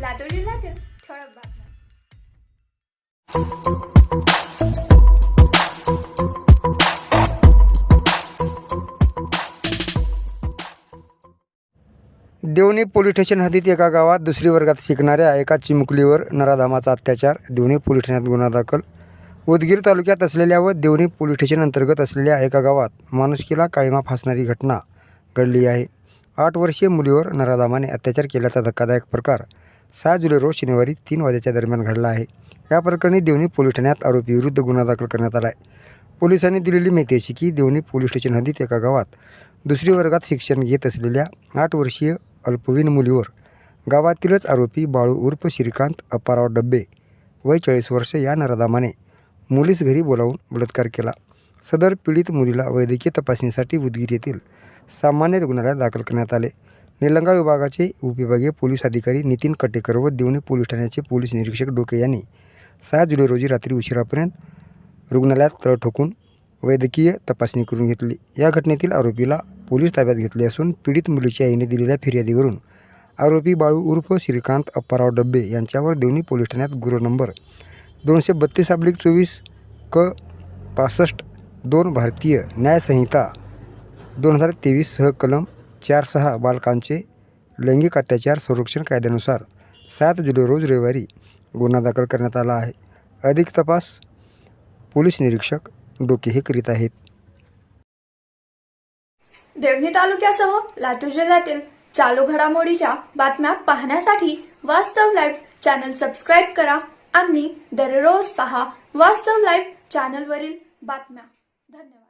लातूर जिल्ह्यातील ठळक बातम्या देवणी पोलीस स्टेशन हद्दीत एका गावात दुसरी वर्गात शिकणाऱ्या एका चिमुकलीवर नराधामाचा अत्याचार. देवणी पोलीस ठाण्यात गुन्हा दाखल. उदगीर तालुक्यात असलेल्या व देवणी पोलीस स्टेशन अंतर्गत असलेल्या एका गावात माणुसकीला काळीमा फासणारी घटना घडली आहे. आठ वर्षीय मुलीवर नराधामाने अत्याचार केल्याचा धक्कादायक प्रकार सहा जुलै रोज शनिवारी तीन वाजेच्या दरम्यान घडला आहे. या प्रकरणी देवणी पोलीस ठाण्यात आरोपीविरुद्ध गुन्हा दाखल करण्यात आला आहे पोलिसांनी दिलेली माहिती अशी की देवणी पोलीस स्टेशन हद्दीत एका गावात दुसरी वर्गात शिक्षण घेत असलेल्या आठ वर्षीय अल्पवयीन मुलीवर गावातीलच आरोपी बाळू उर्फ श्रीकांत अप्पाराव डब्बे वय चाळीस वर्ष या नराधामाने मुलीस घरी बोलावून बलात्कार केला. सदर पीडित मुलीला वैद्यकीय तपासणीसाठी उदगीर येथील सामान्य रुग्णालयात दाखल करण्यात आले. निलंगा विभागाचे उपविभागीय पोलीस अधिकारी नितीन कटेकर व देवणी पोलीस ठाण्याचे पोलीस निरीक्षक डोके यांनी सहा जुलै रोजी रात्री उशिरापर्यंत रुग्णालयात तळ ठोकून वैद्यकीय तपासणी करून घेतली. या घटनेतील आरोपीला पोलीस ताब्यात घेतले असून पीडित मुलीच्या आईने दिलेल्या फिर्यादीवरून आरोपी बाळू उर्फ श्रीकांत अप्पाराव डब्बे यांच्यावर देवणी पोलीस ठाण्यात गुन्हा नंबर दोनशे बत्तीस अब्लिक चोवीस क पासष्ट दोन भारतीय न्यायसंहिता दोन हजार तेवीस सह कलम चार सहा बालकांचे लैंगिक अत्याचार संरक्षण कायद्यानुसार सात जुलै रोज रविवारी गुन्हा दाखल करण्यात आला आहे. अधिक तपास पोलीस निरीक्षक डोके हे करीत आहेत. देवणी तालुक्यासह लातूर जिल्ह्यातील चालू घडामोडीच्या बातम्या पाहण्यासाठी वास्तव लाईव्ह चॅनल सबस्क्राईब करा आणि दररोज पहा वास्तव लाईव्ह चॅनलवरील बातम्या. धन्यवाद.